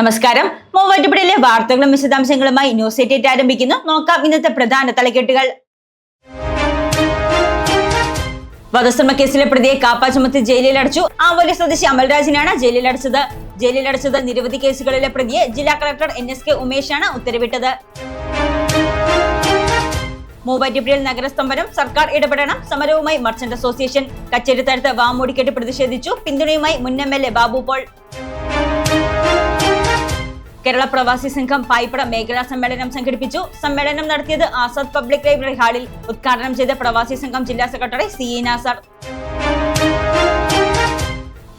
നമസ്കാരം. മൂവാറ്റുപുഴയിലെ വാർത്തകളും വിശദാംശങ്ങളുമായി ന്യൂസ് എയ്റ്റ് ആരംഭിക്കുന്നു. നോക്കാം ഇന്നത്തെ പ്രധാന തലക്കെട്ടുകൾ. വധശ്രമ കേസിലെ പ്രതിയെ കാപ്പ ചുമത്തി ജയിലിൽ അടച്ചു ആവോലി സ്വദേശി അമൽരാജിനാണ് ജയിലിൽ അടച്ചത് നിരവധി കേസുകളിലെ പ്രതിയെ ജില്ലാ കളക്ടർ എൻ എസ് കെ ഉമേഷാണ് ഉത്തരവിട്ടത്. മൂവാറ്റുപുഴയിൽ നഗരസ്തംഭനം സർക്കാർ ഇടപെടണം സമരവുമായി മർച്ചന്റ് അസോസിയേഷൻ. കച്ചേരിത്തടുത്ത് വാമൂടിക്കെട്ട് പ്രതിഷേധിച്ചു. പിന്തുണയുമായി മുൻ M L A Babu Paul. Kerala പ്രവാസി സംഘം പായിപ്പട മേഖലാ സമ്മേളനം സംഘടിപ്പിച്ചു. സമ്മേളനം നടത്തിയത് ആസാദ് പബ്ലിക് ലൈബ്രറി ഹാളിൽ ഉദ്ഘാടനം ചെയ്ത പ്രവാസി സംഘം ജില്ലാ സെക്രട്ടറി സി ഇ നാസർ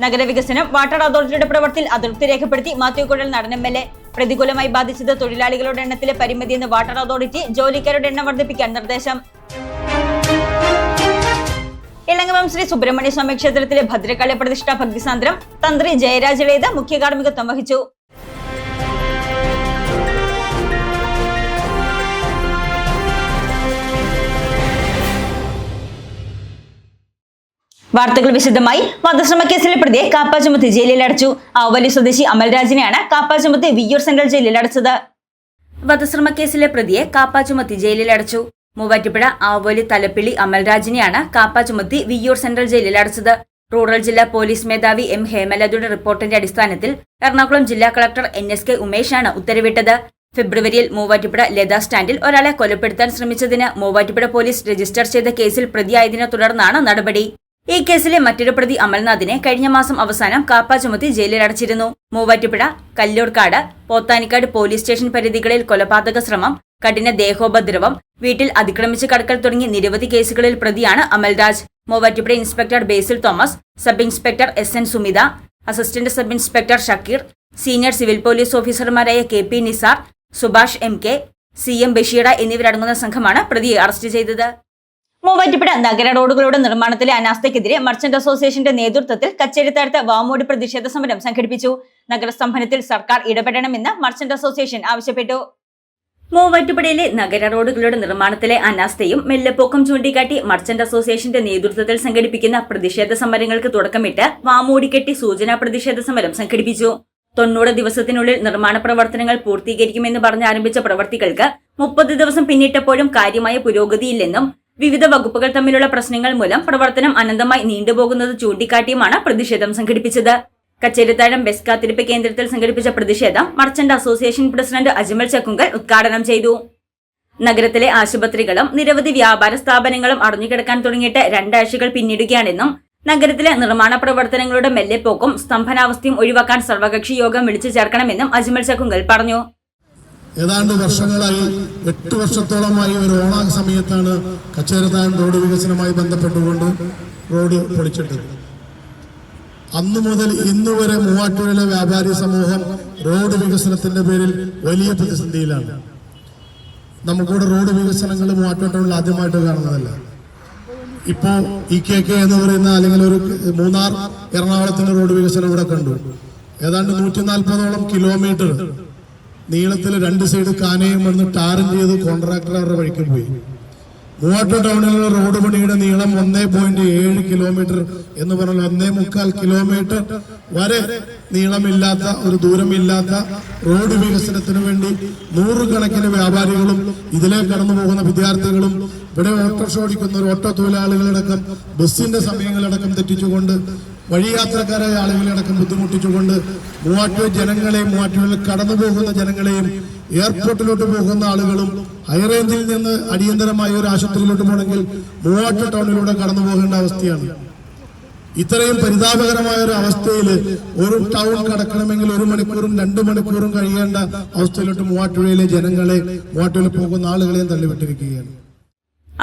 നഗരവികസനം വാട്ടർ അതോറിറ്റിയുടെ പ്രവർത്തിയിൽ അതൃപ്തി രേഖപ്പെടുത്തി Mathew Kuzhalnadan M L A. പ്രതികൂലമായി ബാധിച്ചത് തൊഴിലാളികളുടെ എണ്ണത്തിലെ പരിമിതിയെന്ന് വാട്ടർ അതോറിറ്റി ജോലിക്കാരുടെ എണ്ണം വർദ്ധിപ്പിക്കാൻ നിർദ്ദേശം. ഇളങ്ങവം ശ്രീ സുബ്രഹ്മണ്യ സ്വാമി ക്ഷേത്രത്തിലെ ഭദ്രകാളി പ്രതിഷ്ഠാ ഭക്തിസാന്ദ്രം തന്ത്രി ജയരാജലേത് മുഖ്യ കാർമ്മികത്വം വഹിച്ചു. വാർത്തകൾ വിശദമായി. വധശ്രമ കേസിലെ പ്രതിയെ കാപ്പ ചുമത്തി ജയിലിൽ അടച്ചു ആവലി സ്വദേശി അമൽരാജിനെയാണ് കാപ്പ ചുമത്തി സെൻട്രൽ ജയിലിൽ അടച്ചത് വധശ്രമ കേസിലെ പ്രതിയെ കാപ്പ ചുമത്തി ജയിലിൽ അടച്ചു മൂവാറ്റുപുഴ ആവോലി തലപ്പിള്ളി അമൽരാജിനെയാണ് കാപ്പ ചുമത്തി സെൻട്രൽ ജയിലിൽ അടച്ചത് റൂറൽ ജില്ലാ പോലീസ് മേധാവി എം ഹേമലതയുടെ റിപ്പോർട്ടിന്റെ അടിസ്ഥാനത്തിൽ എറണാകുളം ജില്ലാ കളക്ടർ എൻ എസ് കെ ഉമേഷാണ് ഉത്തരവിട്ടത്. ഫെബ്രുവരിയിൽ മൂവാറ്റുപുഴ ലതാ സ്റ്റാൻഡിൽ ഒരാളെ കൊലപ്പെടുത്താൻ ശ്രമിച്ചതിന് മൂവാറ്റുപുഴ പോലീസ് രജിസ്റ്റർ ചെയ്ത കേസിൽ പ്രതിയായതിനെ തുടർന്നാണ് നടപടി. ഈ കേസിലെ മറ്റൊരു പ്രതി അമൽനാഥിനെ കഴിഞ്ഞ മാസം അവസാനം കാപ്പ ചുമത്തി ജയിലിൽ അടച്ചിരുന്നു മൂവാറ്റുപുഴ കല്ലൂർക്കാട് പോത്താനിക്കാട് പോലീസ് സ്റ്റേഷൻ പരിധികളിൽ കൊലപാതക ശ്രമം കഠിന ദേഹോപദ്രവം വീട്ടിൽ അതിക്രമിച്ച് കടക്കൽ തുടങ്ങി നിരവധി കേസുകളിൽ പ്രതിയാണ് Amalraj. Muvattupuzha inspector Basil Thomas sub inspector S N Sumitha assistant sub inspector Shakkeer senior civil police ഓഫീസർമാരായ K P Nisar Subhash M K C M Basheera എന്നിവരടങ്ങുന്ന സംഘമാണ് പ്രതിയെ അറസ്റ്റ് ചെയ്തത്. മൂവാറ്റുപുഴ നഗര റോഡുകളുടെ നിർമ്മാണത്തിലെ അനാസ്ഥയ്ക്കെതിരെ മർച്ചന്റ് അസോസിയേഷന്റെ നേതൃത്വത്തിൽ കച്ചേരിത്താഴത്ത് വാമോടി പ്രതിഷേധ സമരം സംഘടിപ്പിച്ചു. നഗരസ്തംഭനത്തിൽ സർക്കാർ ഇടപെടണമെന്ന് മർച്ചന്റ് അസോസിയേഷൻ ആവശ്യപ്പെട്ടു. മൂവാറ്റുപുഴയിലെ നഗര റോഡുകളുടെ നിർമ്മാണത്തിലെ അനാസ്ഥയും മെല്ലപ്പൊക്കം ചൂണ്ടിക്കാട്ടി മർച്ചന്റ് അസോസിയേഷന്റെ നേതൃത്വത്തിൽ സംഘടിപ്പിക്കുന്ന പ്രതിഷേധ സമരങ്ങൾക്ക് തുടക്കമിട്ട് വാമൂടിക്കെട്ടി സൂചനാ പ്രതിഷേധ സമരം സംഘടിപ്പിച്ചു. തൊണ്ണൂറ് ദിവസത്തിനുള്ളിൽ നിർമ്മാണ പ്രവർത്തനങ്ങൾ പൂർത്തീകരിക്കുമെന്ന് പറഞ്ഞ് ആരംഭിച്ച പ്രവർത്തികൾക്ക് മുപ്പത് ദിവസം പിന്നിട്ടപ്പോഴും കാര്യമായ പുരോഗതിയില്ലെന്നും വിവിധ വകുപ്പുകൾ തമ്മിലുള്ള പ്രശ്നങ്ങൾ മൂലം പ്രവർത്തനം അനന്തമായി നീണ്ടുപോകുന്നത് ചൂണ്ടിക്കാട്ടിയുമാണ് പ്രതിഷേധം സംഘടിപ്പിച്ചത്. കച്ചേരിത്താഴം ബസ് കാത്തിരിപ്പ് കേന്ദ്രത്തിൽ സംഘടിപ്പിച്ച പ്രതിഷേധം merchant association president Ajmal Chakkungal ഉദ്ഘാടനം ചെയ്തു. നഗരത്തിലെ ആശുപത്രികളും നിരവധി വ്യാപാര സ്ഥാപനങ്ങളും അടഞ്ഞുകിടക്കാൻ തുടങ്ങിയിട്ട് രണ്ടാഴ്ചകൾ പിന്നിടുകയാണെന്നും നഗരത്തിലെ നിർമ്മാണ പ്രവർത്തനങ്ങളുടെ മെല്ലെപ്പോക്കും സ്തംഭനാവസ്ഥയും ഒഴിവാക്കാൻ സർവകക്ഷി യോഗം വിളിച്ചു ചേർക്കണമെന്നും അജ്മൽ ചക്കുങ്കൽ പറഞ്ഞു. ഏതാണ്ട് വർഷങ്ങളായി എട്ട് വർഷത്തോളമായി ഒരു ഓണ സമയത്താണ് കച്ചേരത്താൻ റോഡ് വികസനമായി ബന്ധപ്പെട്ടുകൊണ്ട് റോഡ് പൊളിച്ചിട്ടത്. അന്നു മുതൽ ഇന്ന് വരെ മൂവാറ്റുപുഴയിലെ വ്യാപാരി സമൂഹം റോഡ് വികസനത്തിന്റെ പേരിൽ വലിയ പ്രതിസന്ധിയിലാണ്. നമുക്കിവിടെ റോഡ് വികസനങ്ങൾ മൂവാറ്റുപുഴയിൽ ആദ്യമായിട്ട് കാണുന്നതല്ല. ഇപ്പോ ഇ കെ കെ എന്ന് പറയുന്ന അല്ലെങ്കിൽ ഒരു മൂന്നാർ എറണാകുളത്തിന്റെ റോഡ് വികസനം ഇവിടെ കണ്ടു. ഏതാണ്ട് നൂറ്റി നാൽപ്പതോളം കിലോമീറ്റർ നീളത്തിൽ രണ്ട് സൈഡ് കാനയും വന്ന് ടാറും ചെയ്ത് കോൺട്രാക്ടർ അവരുടെ വഴിക്ക് പോയി. മൂവാറ്റൂർ ടൗണിലുള്ള റോഡ് പണിയുടെ നീളം ഒന്നേ പോയിന്റ് ഏഴ് കിലോമീറ്റർ എന്ന് പറഞ്ഞാൽ ഒന്നേ മുക്കാൽ കിലോമീറ്റർ വരെ നീളമില്ലാത്ത ഒരു ദൂരമില്ലാത്ത റോഡ് വികസനത്തിന് വേണ്ടി നൂറുകണക്കിന് വ്യാപാരികളും ഇതിലെ കടന്നു പോകുന്ന വിദ്യാർത്ഥികളും ഇവിടെ ഓട്ടോറിക്ഷ ഓടിക്കുന്ന ഒരു ഓട്ടോ തൊഴിലാളികളടക്കം ബസ്സിന്റെ സമയങ്ങളടക്കം തെറ്റിച്ചുകൊണ്ട് വഴിയാത്രക്കാരായ ആളുകളടക്കം ബുദ്ധിമുട്ടിച്ചുകൊണ്ട് മൂവാറ്റൂർ ജനങ്ങളെയും മൂവാറ്റൂരിൽ കടന്നു പോകുന്ന ജനങ്ങളെയും എയർപോർട്ടിലോട്ട് പോകുന്ന ആളുകളും ഹൈറേഞ്ചിൽ നിന്ന് അടിയന്തരമായ ഒരു ആശുപത്രിയിലോട്ട് പോകണമെങ്കിൽ മൂവാറ്റൂർ ടൗണിലൂടെ കടന്നു പോകേണ്ട അവസ്ഥയാണ്. ഇത്രയും പരിതാപകരമായ ഒരു അവസ്ഥയിൽ ഒരു ടൗൺ കടക്കണമെങ്കിൽ ഒരു മണിക്കൂറും രണ്ട് മണിക്കൂറും കഴിയേണ്ട അവസ്ഥയിലോട്ട് മൂവാറ്റുപുഴയിലെ ജനങ്ങളെ മൂവാറ്റുപുഴയിൽ പോകുന്ന ആളുകളെയും തള്ളിവിട്ടിരിക്കുകയാണ്.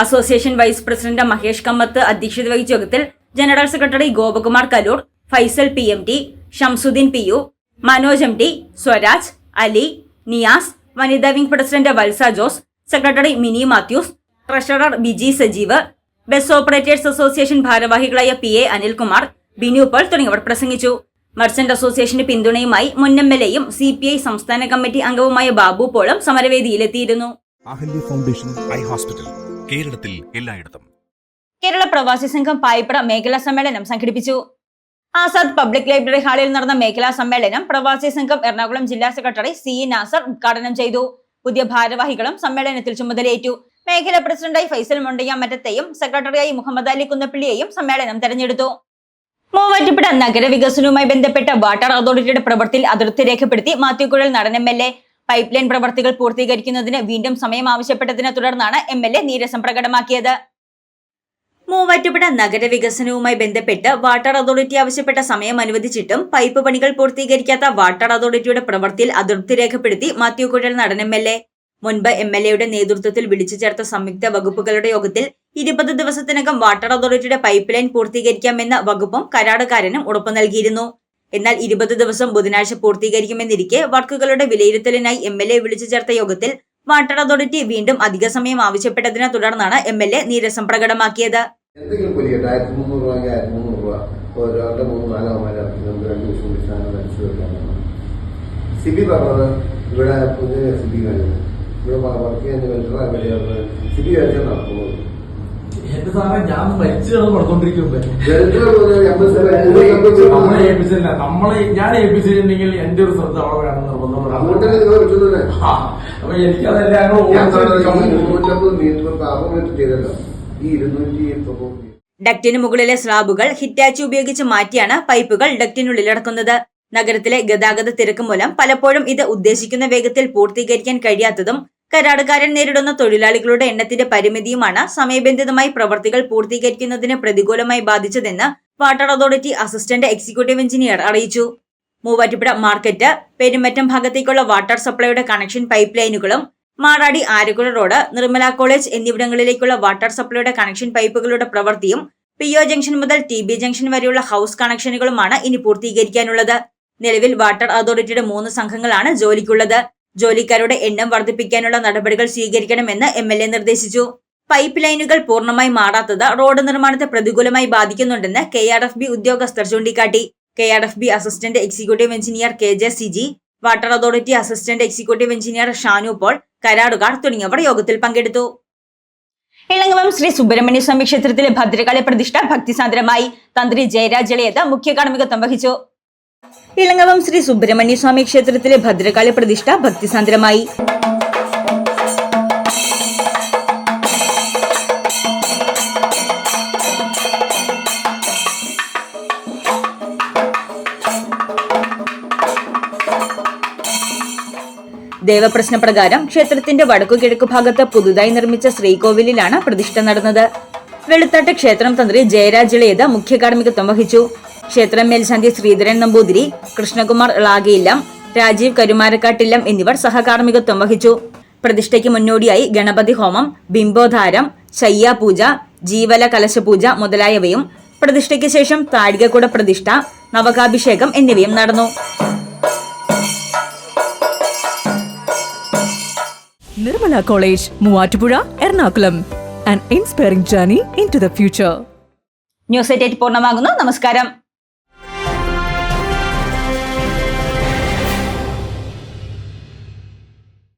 Association vice president Mahesh Kamath അധ്യക്ഷത വഹിച്ച യോഗത്തിൽ general secretary Gopakumar Kaloor Faisal P M T Shamsudheen P U Manoj M T Swaraj Ali Niyas വനിതാ wing president Valsa Jose secretary Mini Mathews treasurer Biji Sajeev bus operators association ഭാരവാഹികളായ P A Anilkumar Binu Paul തുടങ്ങിയവർ പ്രസംഗിച്ചു. Merchant അസോസിയേഷന് പിന്തുണയുമായി മുൻ M L എയും C P I സംസ്ഥാന committee അംഗവുമായ ബാബു പോളും സമരവേദിയിലെത്തിയിരുന്നു. Foundation I hospital. കേരളത്തിൽ എല്ലായിടത്തും. കേരള പ്രവാസി സംഘം പായിപ്പട മേഖലാ സമ്മേളനം സംഘടിപ്പിച്ചു. ആസാദ് പബ്ലിക് ലൈബ്രറി ഹാളിൽ നടന്ന മേഖലാ സമ്മേളനം പ്രവാസി സംഘം എറണാകുളം ജില്ലാ സെക്രട്ടറി സി നാസർ ഉദ്ഘാടനം ചെയ്തു. പുതിയ ഭാരവാഹികളും സമ്മേളനത്തിൽ ചുമതലയേറ്റു. മേഖലാ പ്രസിഡന്റായി ഫൈസൽ മൊണ്ടയ്യാമറ്റത്തെയും സെക്രട്ടറിയായി മുഹമ്മദ് അലി കുന്നപ്പിള്ളിയെയും സമ്മേളനം തെരഞ്ഞെടുത്തു. മൂവാറ്റുപുഴ നഗരവികസനവുമായി ബന്ധപ്പെട്ട വാട്ടർ അതോറിറ്റിയുടെ പ്രവൃത്തിയിൽ അതിർത്തി രേഖപ്പെടുത്തി Mathew Kuzhalnadan M L A pipeline പ്രവർത്തികൾ പൂർത്തീകരിക്കുന്നതിന് വീണ്ടും സമയം ആവശ്യപ്പെട്ടതിനെ തുടർന്നാണ് എം എൽ എ നീരസം പ്രകടമാക്കിയത്. മൂവാറ്റുപുഴ നഗരവികസനവുമായി ബന്ധപ്പെട്ട് വാട്ടർ അതോറിറ്റി ആവശ്യപ്പെട്ട സമയം അനുവദിച്ചിട്ടും പൈപ്പ് പണികൾ പൂർത്തീകരിക്കാത്ത വാട്ടർ അതോറിറ്റിയുടെ പ്രവൃത്തിയിൽ അതൃപ്തി രേഖപ്പെടുത്തി Mathew Kuzhalnadan M L A മുൻപ് എം എൽ എയുടെ നേതൃത്വത്തിൽ വിളിച്ചു ചേർത്ത സംയുക്ത വകുപ്പുകളുടെ യോഗത്തിൽ ഇരുപത് ദിവസത്തിനകം വാട്ടർ അതോറിറ്റിയുടെ പൈപ്പ് ലൈൻ പൂർത്തീകരിക്കാമെന്ന വകുപ്പും കരാറുകാരനും ഉറപ്പു നൽകിയിരുന്നു. എന്നാൽ ഇരുപത് ദിവസം ബുധനാഴ്ച പൂർത്തീകരിക്കുമെന്നിരിക്കെ വർക്കുകളുടെ വിലയിരുത്തലിനായി എം എൽ എ വിളിച്ചു ചേർത്ത യോഗത്തിൽ വാട്ടർ അതോറിറ്റി വീണ്ടും അധിക സമയം ആവശ്യപ്പെട്ടതിനെ തുടർന്നാണ് എം എൽ എ നീരസം പ്രകടമാക്കിയത്. രൂപ. രൂപ സിബി പറഞ്ഞത് ഇവിടെ പുതിയ സിബി കഴിഞ്ഞു ഇവിടെ വർക്ക് ചെയ്യുന്ന വെൽഫെയർ സിബി കഴിഞ്ഞാൽ നടക്കുന്നത് എന്റെ സാറേ ഞാൻ മരിച്ചു കിടന്ന് നമ്മളെ ഏൽപ്പിച്ചില്ല നമ്മളെ ഞാൻ ഏൽപ്പിച്ചിട്ടുണ്ടെങ്കിൽ എന്റെ ഒരു ശ്രദ്ധ അവിടെ വേണം അപ്പൊ എനിക്കതെല്ലാം ഈ ഇരുന്നൂറ്റി ഡക്റ്റിന് മുകളിലെ സ്ലാബുകൾ ഹിറ്റാച്ചി ഉപയോഗിച്ച് മാറ്റിയാണ് പൈപ്പുകൾ ഡക്റ്റിനുള്ളിൽ അടക്കുന്നത് നഗരത്തിലെ ഗതാഗത തിരക്ക് മൂലം പലപ്പോഴും ഇത് ഉദ്ദേശിക്കുന്ന വേഗത്തിൽ പൂർത്തീകരിക്കാൻ കഴിയാത്തതും കരാറുകാരൻ നേരിടുന്ന തൊഴിലാളികളുടെ എണ്ണത്തിന്റെ പരിമിതിയുമാണ് സമയബന്ധിതമായി പ്രവർത്തികൾ പൂർത്തീകരിക്കുന്നതിന് പ്രതികൂലമായി ബാധിച്ചതെന്ന് water authority assistant executive engineer അറിയിച്ചു. മൂവാറ്റുപുഴ മാർക്കറ്റ് പെരുമറ്റം ഭാഗത്തേക്കുള്ള വാട്ടർ സപ്ലൈയുടെ കണക്ഷൻ പൈപ്പ് ലൈനുകളും മാറാടി ആരക്കുഴ റോഡ് നിർമ്മല കോളേജ് എന്നിവിടങ്ങളിലേക്കുള്ള വാട്ടർ സപ്ലൈയുടെ കണക്ഷൻ പൈപ്പുകളുടെ പ്രവൃത്തിയും പി ഒ ജംഗ്ഷൻ മുതൽ ടി ബി ജംഗ്ഷൻ വരെയുള്ള ഹൗസ് കണക്ഷനുകളുമാണ് ഇനി പൂർത്തീകരിക്കാനുള്ളത്. നിലവിൽ വാട്ടർ അതോറിറ്റിയുടെ മൂന്ന് സംഘങ്ങളാണ് ജോലിക്കുള്ളത്. ജോലിക്കാരുടെ എണ്ണം വർദ്ധിപ്പിക്കാനുള്ള നടപടികൾ സ്വീകരിക്കണമെന്ന് എം എൽ എ നിർദ്ദേശിച്ചു. പൈപ്പ് ലൈനുകൾ പൂർണമായി മാറാത്തത് റോഡ് നിർമ്മാണത്തെ പ്രതികൂലമായി ബാധിക്കുന്നുണ്ടെന്ന് കെ ആർ എഫ് ബി ഉദ്യോഗസ്ഥർ ചൂണ്ടിക്കാട്ടി. K R F B assistant executive engineer K J Siji water authority assistant executive engineer Shanu Paul കരാറുകാർ തുടങ്ങിയവർ യോഗത്തിൽ പങ്കെടുത്തു. ഇളങ്ങവം ശ്രീ സുബ്രഹ്മണ്യ സ്വാമി ക്ഷേത്രത്തിലെ ഭദ്രകാളി പ്രതിഷ്ഠ ഭക്തിസാന്ദ്രമായി തന്ത്രി ജയരാജ് ഇളയത് മുഖ്യ കാർമ്മികത്വം വഹിച്ചു. ഇളങ്ങവം ശ്രീ സുബ്രഹ്മണ്യ സ്വാമി ക്ഷേത്രത്തിലെ ഭദ്രകാളി പ്രതിഷ്ഠ ഭക്തിസാന്ദ്രമായി. ദേവപ്രശ്ന പ്രകാരം ക്ഷേത്രത്തിന്റെ വടക്കു കിഴക്കു ഭാഗത്ത് പുതുതായി നിർമ്മിച്ച ശ്രീകോവിലിലാണ് പ്രതിഷ്ഠ നടന്നത്. വെളുത്താട്ട് ക്ഷേത്രം തന്ത്രി ജയരാജ് ഇളയത് മുഖ്യ കാർമ്മികത്വം വഹിച്ചു. ക്ഷേത്രം മേൽശാന്തി ശ്രീധരൻ നമ്പൂതിരി കൃഷ്ണകുമാർ ഇളാകയില്ലം രാജീവ് കരുമാരക്കാട്ടില്ലം എന്നിവർ സഹകാർമ്മികത്വം വഹിച്ചു. പ്രതിഷ്ഠയ്ക്ക് മുന്നോടിയായി ഗണപതി ഹോമം ബിംബോധാരം ശയ്യാപൂജ ജീവല കലശപൂജ മുതലായവയും പ്രതിഷ്ഠയ്ക്ക് ശേഷം താഴികക്കുട പ്രതിഷ്ഠ നവകാഭിഷേകം എന്നിവയും നടന്നു. Nirmala college Muvattupuzha Ernakulam. And inspiring journey into the future news eight പൂർണമാകുന്നു. നമസ്കാരം.